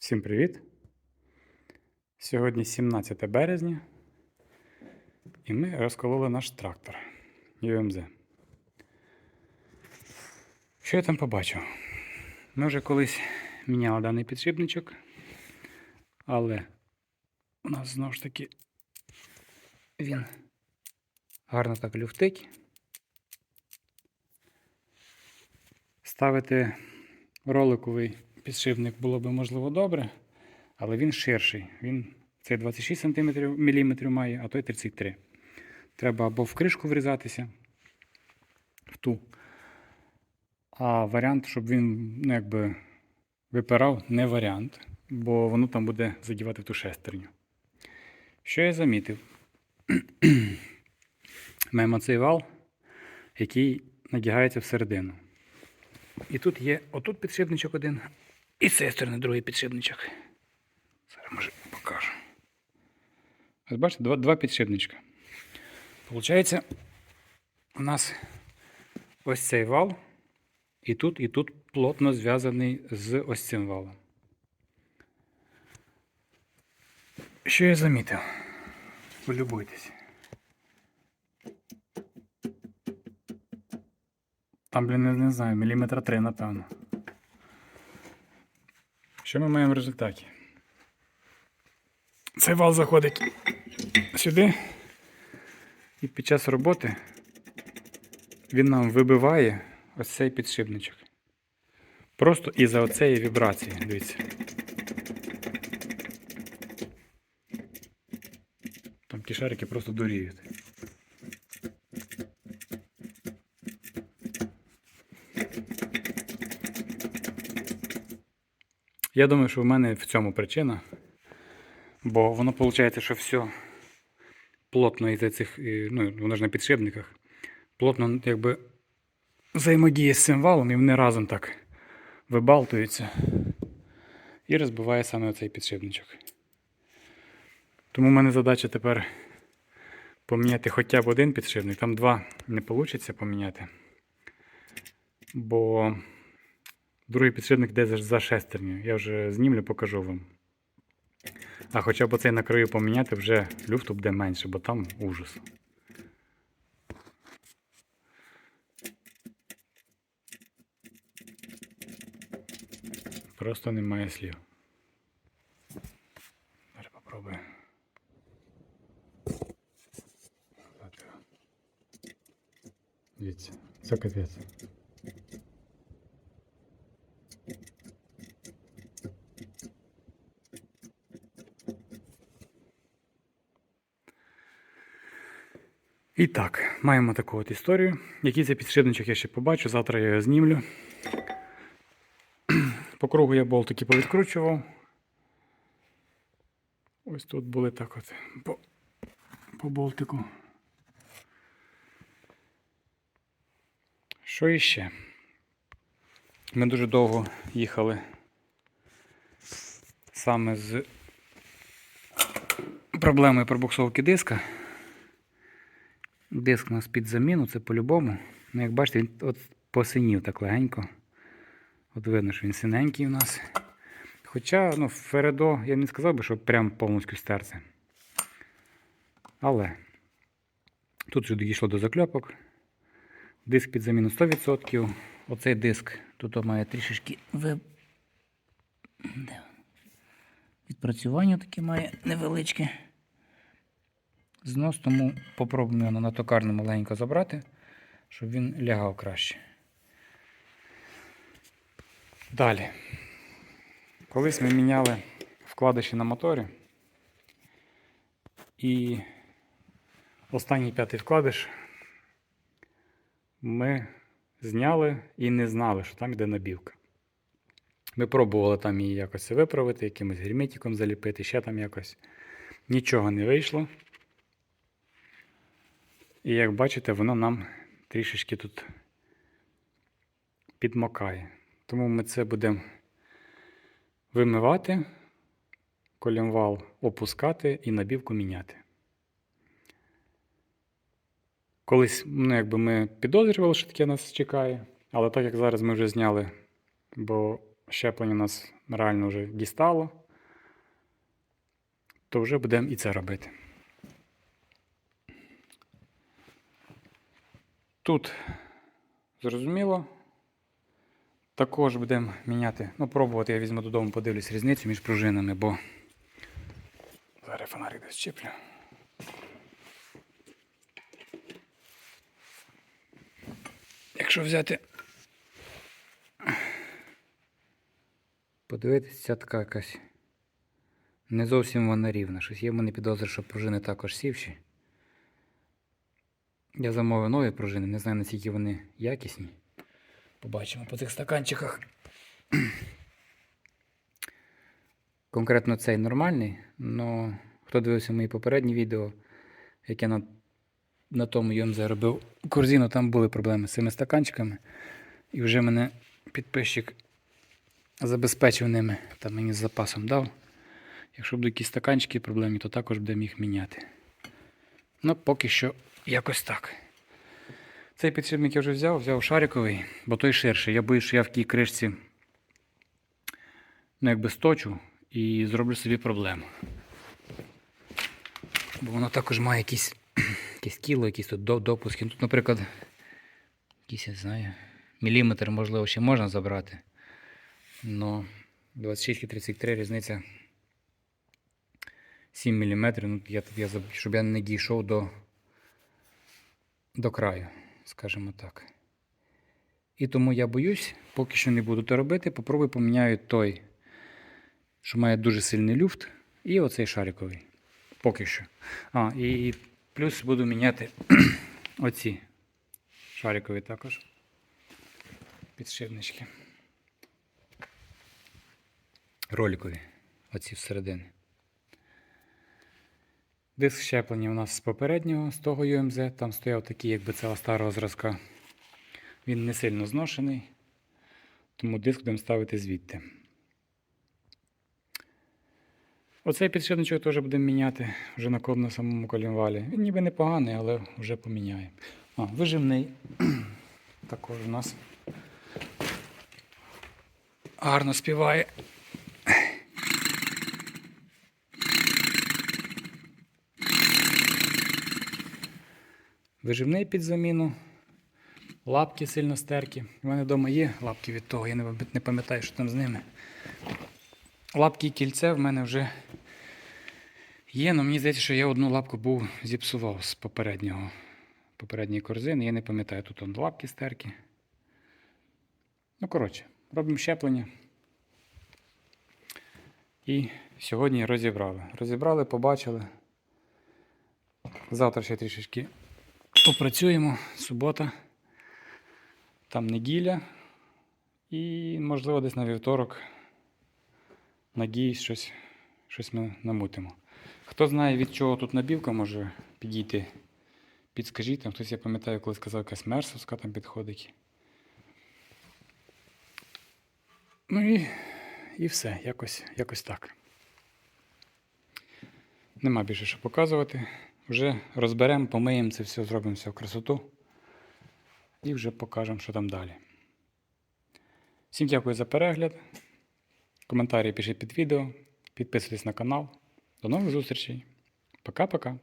Всім привіт! Сьогодні 17 березня, і ми розкололи наш трактор UMZ. Що я там побачив? Ми вже колись міняли даний підшипничок, але у нас знову ж таки він гарно так люфтить. Ставити роликовий підшипник було би можливо добре, але він ширший. Він цей 26 см має, а той 33 Треба або в кришку врізатися, в ту. А варіант, щоб він ну, якби випирав, не варіант, бо воно там буде задівати в ту шестерню. Що я замітив? Маємо цей вал, який надягається всередину. І тут є отут підшипничок один, і з цієї сторони другий підшипничок. Зараз може покажу. Ось бачите, два, два підшипничка. Получається, у нас ось цей вал, і тут, і тут плотно зв'язаний з ось цим валом. Що я замітив? Полюбуйтесь. Там, блін, не, знаю, міліметра три, напевно. Що ми маємо в результаті? Цей вал заходить сюди, і під час роботи він нам вибиває ось цей підшипничок. Просто із-за оцеї вібрації, дивіться. Там ті шарики просто дуріють. Я думаю, що в мене в цьому причина. Бо воно виходить, що все плотно із цих, ну, воно ж на підшипниках, плотно якби взаємодіє з цим валом і вони разом так вибалтуються і розбиває саме оцей підшипничок. Тому в мене задача тепер поміняти хоча б один підшипник, там два не вийде поміняти. Бо Другий підшипник йде за- шестерню. Я вже знімлю, покажу вам. А хоча б оцей на краю поміняти, вже люфту буде менше, бо там ужас. Просто немає слів. Зараз попробую. Дивіться, це капець. І так, маємо таку от історію. Який це підшипничок я ще побачу, завтра я його знімлю. По кругу я болтики повідкручував. Ось тут були так от по, по болтику. Що іще? Ми дуже довго їхали саме з проблемою пробуксовки диска. Диск у нас під заміну, це по-любому. Ну, як бачите, він от посинів так легенько. От видно, що він синенький у нас. Хоча, ну, Фередо, я не сказав би, що прям повністю стерце. Але тут вже дійшло до закльопок. Диск під заміну 100%. Оцей диск тут має трішечки ви... Відпрацювання таке має невеличке. Знос, тому попробуємо його на токарному легенько забрати, щоб він лягав краще. Далі. Колись ми міняли вкладиші на моторі. І останній п'ятий вкладиш ми зняли і не знали, що там йде набівка. Ми пробували там її якось виправити, якимось герметиком заліпити, ще там якось. Нічого не вийшло. І як бачите, воно нам трішечки тут підмокає. Тому ми це будемо вимивати, колімвал опускати і набівку міняти. Колись ну, якби ми підозрювали, що таке нас чекає, але так як зараз ми вже зняли, бо щеплення нас реально вже дістало, то вже будемо і це робити. Тут зрозуміло. Також будемо міняти, ну, пробувати, я візьму додому, подивлюсь різницю між пружинами, бо зараз фонарик десь чіплю. Якщо взяти. Подивитися, ця така якась. Не зовсім вона рівна. Щось є в мене підозри, що пружини також сівші. Я замовив нові пружини, не знаю наскільки вони якісні. Побачимо по цих стаканчиках. Конкретно цей нормальний, але хто дивився мої попередні відео, як я на, на тому ЮМЗ робив корзину, там були проблеми з цими стаканчиками. І вже мене підписчик забезпечив ними, там мені з запасом дав. Якщо будуть якісь стаканчики проблемні, то також будемо їх міняти. Ну, поки що якось так. Цей підшипник я вже взяв, взяв шариковий, бо той ширший. Я боюсь, що я в тій кришці ну, якби сточу і зроблю собі проблему. Бо воно також має якісь, якісь кіло, якісь тут допуски. Тут, наприклад, якийсь, я знаю, міліметр, можливо, ще можна забрати. Но 26 і 33 різниця 7 мм. Ну, я, я, щоб я не дійшов до, до краю, скажімо так. І тому я боюсь, поки що не буду то робити. Попробую поміняю той, що має дуже сильний люфт, і оцей шариковий. Поки що. А, і плюс буду міняти оці шарикові також. Підшипнички. Роликові. Оці всередині. Диск щеплення у нас з попереднього, з того UMZ. Там стояв такий, якби це старого зразка. Він не сильно зношений, тому диск будемо ставити звідти. Оцей підшипничок теж будемо міняти вже на на самому колінвалі. Він ніби непоганий, але вже поміняємо. А, вижимний. Також у нас гарно співає. Виживний під заміну. Лапки сильно стеркі. У мене вдома є лапки від того, я не пам'ятаю, що там з ними. Лапки і кільце в мене вже є, але мені здається, що я одну лапку був зіпсував з попереднього, попередньої корзини. Я не пам'ятаю, тут он лапки стеркі. Ну, коротше, робимо щеплення. І сьогодні розібрали. Розібрали, побачили. Завтра ще трішечки попрацюємо. Субота. Там неділя. І, можливо, десь на вівторок. Надіюсь, щось, щось ми намутимо. Хто знає, від чого тут набівка може підійти, підскажіть. Там хтось, я пам'ятаю, коли сказав, якась мерсовська там підходить. Ну і, і все, якось, якось так. Нема більше що показувати. Вже розберемо, помиємо це все, зробимо все в красоту. І вже покажемо, що там далі. Всім дякую за перегляд. Коментарі пишіть під відео. Підписуйтесь на канал. До нових зустрічей. Пока-пока.